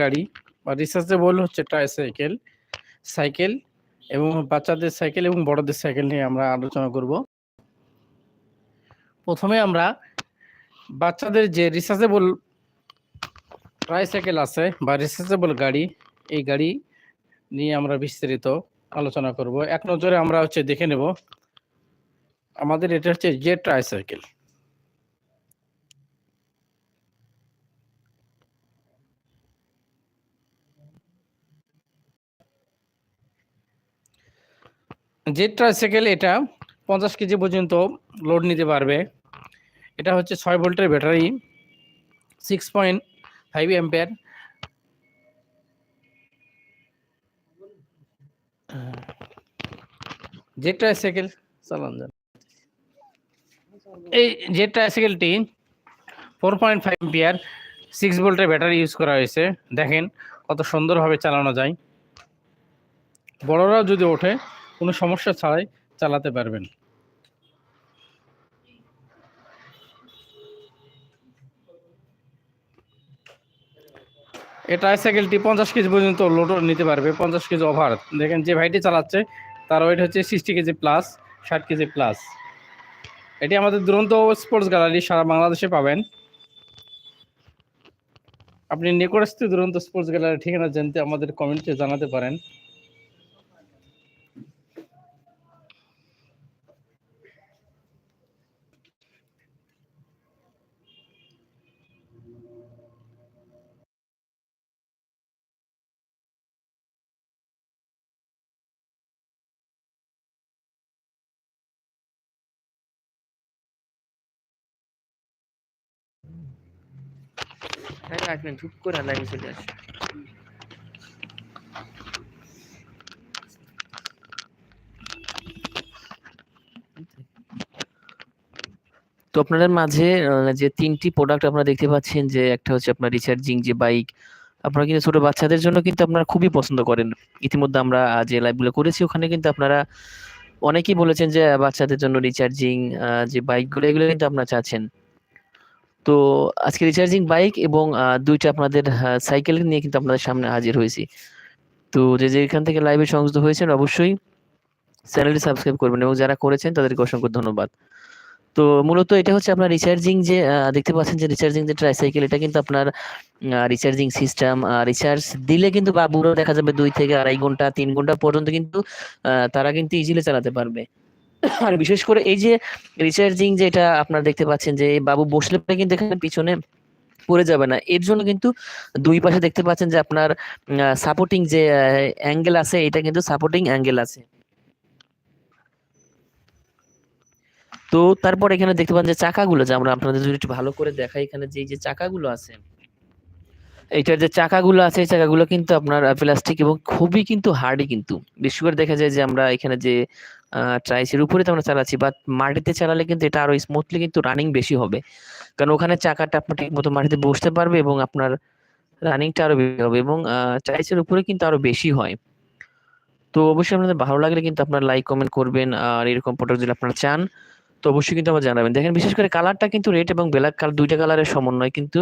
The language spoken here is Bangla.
গাড়ি বা রিচার্জেবল হচ্ছে ট্রাইসাইকেল সাইকেল এবং বাচ্চাদের সাইকেল এবং বড়দের সাইকেল নিয়ে আমরা আলোচনা করব। প্রথমে আমরা বাচ্চাদের যে রিচার্জেবল ট্রাইসাইকেল আছে বা রিসার্চেবল গাড়ি, এই গাড়ি নিয়ে আমরা বিস্তারিত আলোচনা করব। এক নজরে আমরা হচ্ছে দেখে নেব, আমাদের এটা হচ্ছে জে ট্রাইসাইকেল জেট ট্রাইসাইকেল এটা পঞ্চাশ কেজি পর্যন্ত লোড নিতে পারবে। এটা হচ্ছে ছয় ভোল্টের battery six point five ampere jet tricycle চালান যান। এই jet ট্রাইসাইকেলটি four point five ampere six ভোল্টের ব্যাটারি ইউজ করা হয়েছে। দেখেন কত সুন্দরভাবে চালানো যায়। বড়রাও যদি ওঠে কোনো সমস্যা ছাড়াই চালাতে পারবেন। এই ট্রাইসাইকেলটি পঞ্চাশ কেজি পর্যন্ত লোড নিতে পারবে, পঞ্চাশ কেজি ওভার দেখেন যে ভাইটি চালাচ্ছে, তার ওয়েট হচ্ছে সিক্সটি কেজি প্লাস ষাট কেজি প্লাস এটি আমাদের দুরন্ত স্পোর্টস গ্যালারি সারা বাংলাদেশে পাবেন। আপনি নিকটস্থ দুরন্ত স্পোর্টস গ্যালারি ঠিকানা জানতে আমাদের কমেন্টে জানাতে পারেন। হ্যাঁ এক মিনিট হুট করে লাইভে চলে আসে তো আপনাদের মাঝে যে তিনটি প্রোডাক্ট আপনারা দেখতে পাচ্ছেন, যে একটা হচ্ছে আপনার রিচার্জিং যে বাইক আপনারা কিন্তু ছোট বাচ্চাদের জন্য কিন্তু আপনারা খুবই পছন্দ করেন। ইতিমধ্যে আমরা যে লাইভগুলো করেছি, ওখানে কিন্তু আপনারা অনেকেই বলেছেন যে, বাচ্চাদের জন্য রিচার্জিং যে বাইকগুলো এগুলো কিন্তু আপনারা চাচ্ছেন। তো আজকে রিচার্জিং বাইক এবং দুইটা আপনাদের সাইকেল নিয়ে কিন্তু আপনাদের সামনে হাজির হয়েছি। তো যে যেখান থেকে লাইভে সংযুক্ত হয়েছেন অবশ্যই চ্যানেলটি সাবস্ক্রাইব করবেন এবং যারা করেছেন তাদেরকে অসংখ্য ধন্যবাদ। তো মূলত এটা হচ্ছে আপনার রিচার্জিং যে দেখতে পাচ্ছেন যে রিচার্জিং যে ট্রাইসাইকেল এটা কিন্তু আপনার রিচার্জিং সিস্টেম রিচার্জ দিলে কিন্তু বাবুরও দেখা যাবে দুই থেকে আড়াই ঘণ্টা, তিন ঘণ্টা পর্যন্ত কিন্তু তারা কিন্তু ইজিলি চালাতে পারবে। আর বিশেষ করে এই যে রিচার্জিং যেটা আপনারা দেখতে পাচ্ছেন যে বাবু বসলে পরে কিন্তু এখানে পিছনে পড়ে যাবে না। এর জন্য কিন্তু দুই পাশে দেখতে পাচ্ছেন যে আপনার সাপোর্টিং যে অ্যাঙ্গেল আছে, এটা কিন্তু সাপোর্টিং অ্যাঙ্গেল আছে। তো তারপর এখানে দেখতে পাচ্ছেন যে চাকাগুলো, যে আমরা আপনাদের যদি একটু ভালো করে দেখাই, এখানে যে যে চাকাগুলো আছে এইটার যে চাকাগুলো আছে, এই চাকাগুলো কিন্তু আপনার প্লাস্টিক এবং খুবই কিন্তু হার্ডই কিন্তু। বেশি করে দেখা যায় যে আমরা এখানে যে ট্রাইসের উপরে তো আমরা চালাচ্ছি বাট মাটিতে চালালে কিন্তু এটা আরও স্মুথলি কিন্তু রানিং বেশি হবে। কারণ ওখানে চাকাটা আপনার ঠিক মতো মাটিতে বসতে পারবে এবং আপনার রানিংটা আরও বেশি হবে এবং ট্রাইসের উপরে কিন্তু আরও বেশি হয়। তো অবশ্যই আপনাদের ভালো লাগলে কিন্তু আপনার লাইক কমেন্ট করবেন, আর এরকম প্রোডাক্ট যদি আপনারা চান, তো অবশ্যই কিন্তু আমার জানাবেন। দেখেন, বিশেষ করে কালারটা কিন্তু রেড এবং ব্ল্যাক কালার দুইটা কালারের সমন্বয় কিন্তু